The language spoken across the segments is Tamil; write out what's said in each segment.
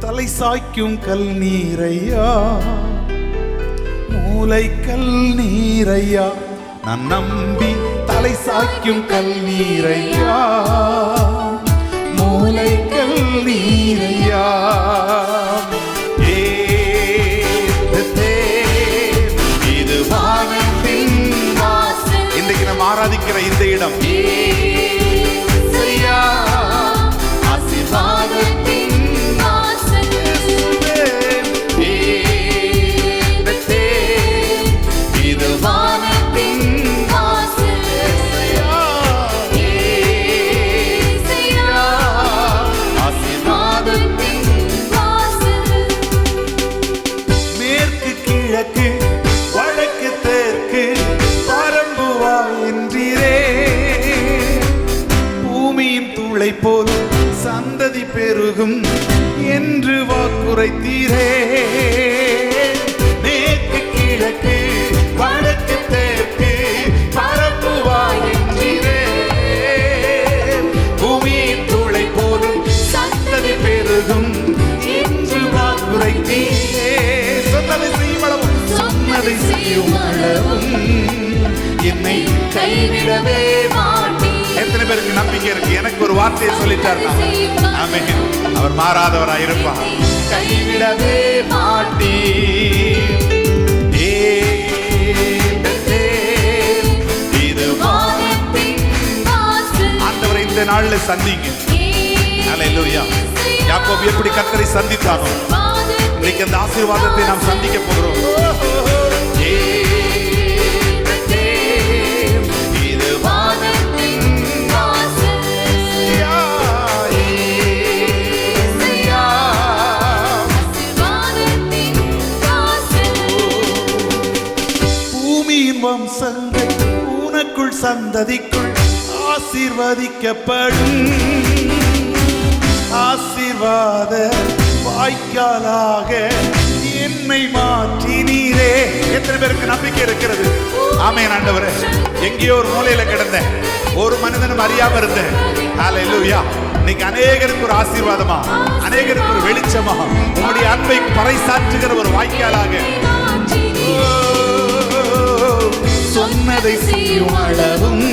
தலை சாய்க்கும் கல் நீரையா? மூளை கல் நீரையா? நான் நம்பி தலை சாய்க்கும் கல் நீரையா? மூளை கல் நீரையா? உழைப்போர் சந்ததி பெருகும் என்று வாக்குரைத்தீரே. மேற்கு கிழக்கு வடக்கு தெற்கு பரம்புவா என்றீரே பூமியின் தூளை போலும் சந்ததி பெருகும் என்று வாக்குரைத்தீரே. சொன்னதை செய்யும் அளவும் சொன்னதை செய்யும் அளவும் என்னை கைவிடவே வா. பேருக்கு நம்பிக்கை இருக்கு. எனக்கு ஒரு வார்த்தையை சொல்லிட்டார் ஆமே அவர் மாறாதவராய் இருப்பார். கைவிடவே மாட்டீ. ஆண்டவரை இந்த நாள்ல சந்திங்க அல்லேலூயா யாக்கோபு எப்படி கர்த்தரை சந்தித்தானோ இன்னைக்கு அந்த ஆசீர்வாதத்தை நாம் சந்திக்க போகிறோம். வம்சங்கள் உனக்குள் சந்ததிக்குள் ஆசீர்வதிக்கப்படும். ஆசீர்வாத வாய்க்காலாக என்னை மாற்றினீரே. எத்தனை பேருக்கு நம்பிக்கை இருக்கிறது? ஆமென் ஆண்டவரே. எங்கேயோ ஒரு மூலையில கிடந்தேன். ஒரு மனிதனும் அறியாம இருந்தேன். ஹalleluya. இன்னைக்கு அநேகருக்கு ஒரு ஆசீர்வாதமா? அநேகருக்கு ஒரு வெளிச்சமா? உங்களுடைய அன்பை பறைசாற்றுகிற ஒரு வாய்க்காலாக. சொன்னதை செய்யும் அளவும்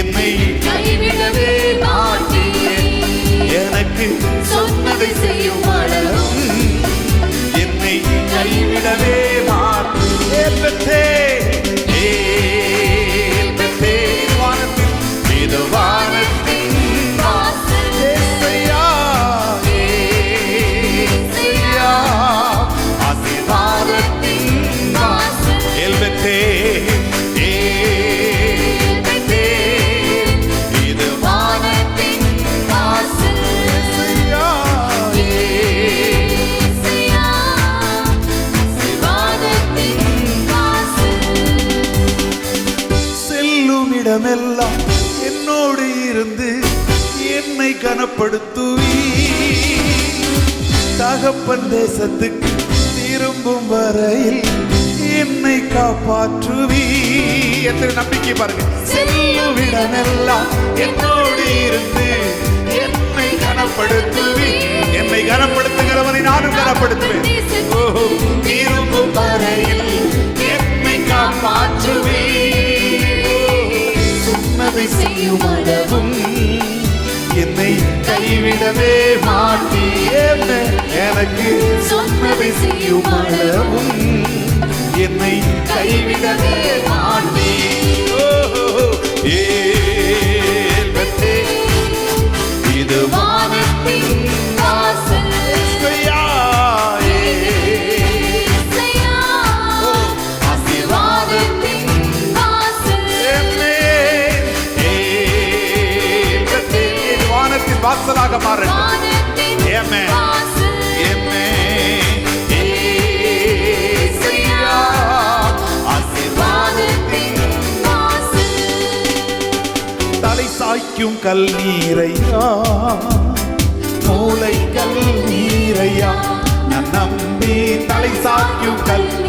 என்னை கைவிடவே மாட்டீர். எனக்கு சொன்னதை செய்யும் அளவும் என்னை கைவிடவே செல்லும் என்னோடு இருந்து என்னை கனப்படுத்துவி தகப்பன் தேசத்துக்கு திரும்பும் வரையில் என்னை காப்பாற்றுவி எத்தனை நம்பிக்கை பாருங்க. செல்லுவிடமெல்லாம் என்னோடு இருந்து என்னை கனப்படுத்துவி என்னை கனப்படுத்துகிறவனை நானும் கனப்படுத்துவேன். கிருபை செய்யும் அளவும் என்னை கைவிடவே மாட்டேன் எனக்கு சொன்னதை செய்யும் அளவும் என்னை கைவிடவே மாட்டேன் வாசலாக மாறட்டும். ஏமே, வாசல். தலை சாய்க்கும் கல் நீரையா? மூளை கல் நீரையா? நான் நம்பி தலை சாய்க்கும் கல் நீரையா